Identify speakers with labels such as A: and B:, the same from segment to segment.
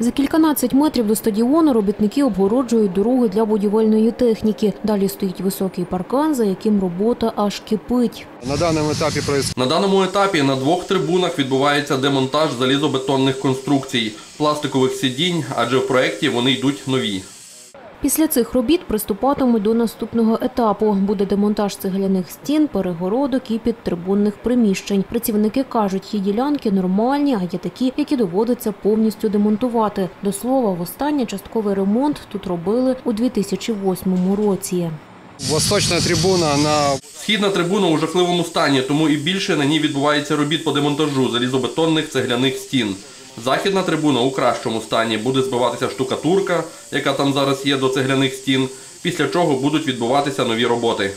A: За кільканадцять метрів до стадіону робітники обгороджують дороги для будівельної техніки. Далі стоїть високий паркан, за яким робота аж кипить.
B: На даному етапі
C: На даному етапі на двох трибунах відбувається демонтаж залізобетонних конструкцій, пластикових сидінь, адже в проєкті вони йдуть нові.
A: Після цих робіт приступатимуть до наступного етапу. Буде демонтаж цегляних стін, перегородок і підтрибунних приміщень. Працівники кажуть, є ділянки нормальні, а є такі, які доводиться повністю демонтувати. До слова, востаннє частковий ремонт тут робили у 2008 році.
B: восточная трибуна, она
C: Східна трибуна у жахливому стані, тому і більше на ній відбувається робіт по демонтажу залізобетонних цегляних стін. Західна трибуна у кращому стані буде збиватися штукатурка, яка там зараз є до цегляних стін, після чого будуть відбуватися нові роботи.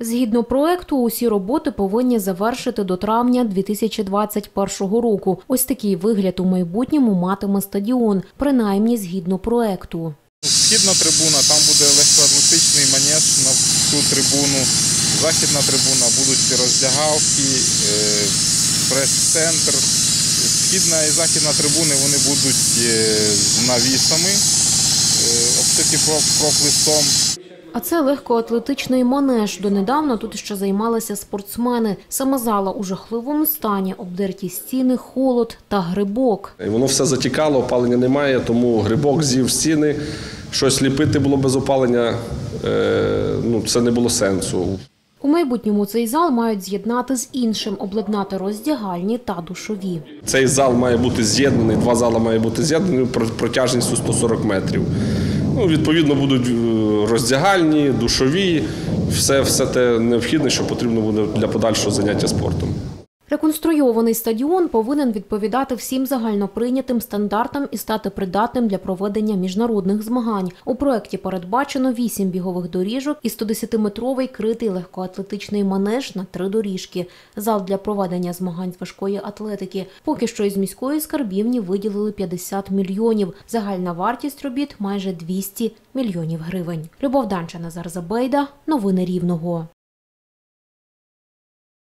A: Згідно проекту, усі роботи повинні завершити до травня 2021 року. Ось такий вигляд у майбутньому матиме стадіон, принаймні згідно проекту.
D: Східна трибуна, там буде легкоатлетичний манеж на всю трибуну. Західна трибуна будуть роздягалки, е, прес-центр. Східна і західна трибуни вони будуть е, з навісами, е, обшиті профлистом.
A: А це легкоатлетичний манеж. Донедавна тут ще займалися спортсмени. Сама зала у жахливому стані, обдерті стіни, холод та грибок.
E: І Воно все затікало, опалення немає, тому грибок з'їв стіни. Щось ліпити було без опалення, е, ну, це не було сенсу.
A: У майбутньому цей зал мають з'єднати з іншим, обладнати роздягальні та душові.
E: Цей зал має бути з'єднаний, два зали має бути з'єднані про- протяжністю 140 метрів. Ну, відповідно, будуть е, роздягальні, душові, все, все те необхідне, що потрібно буде для подальшого заняття спортом.
A: Реконструйований стадіон повинен відповідати всім загальноприйнятим стандартам і стати придатним для проведення міжнародних змагань. У проєкті передбачено 8 бігових доріжок і 110-метровий критий легкоатлетичний манеж на три доріжки, зал для проведення змагань з важкої атлетики. Поки що із міської скарбівні виділили 50 мільйонів. Загальна вартість робіт майже 200 мільйонів гривень. Любов Данча, Назар Забейда. Новини Рівного.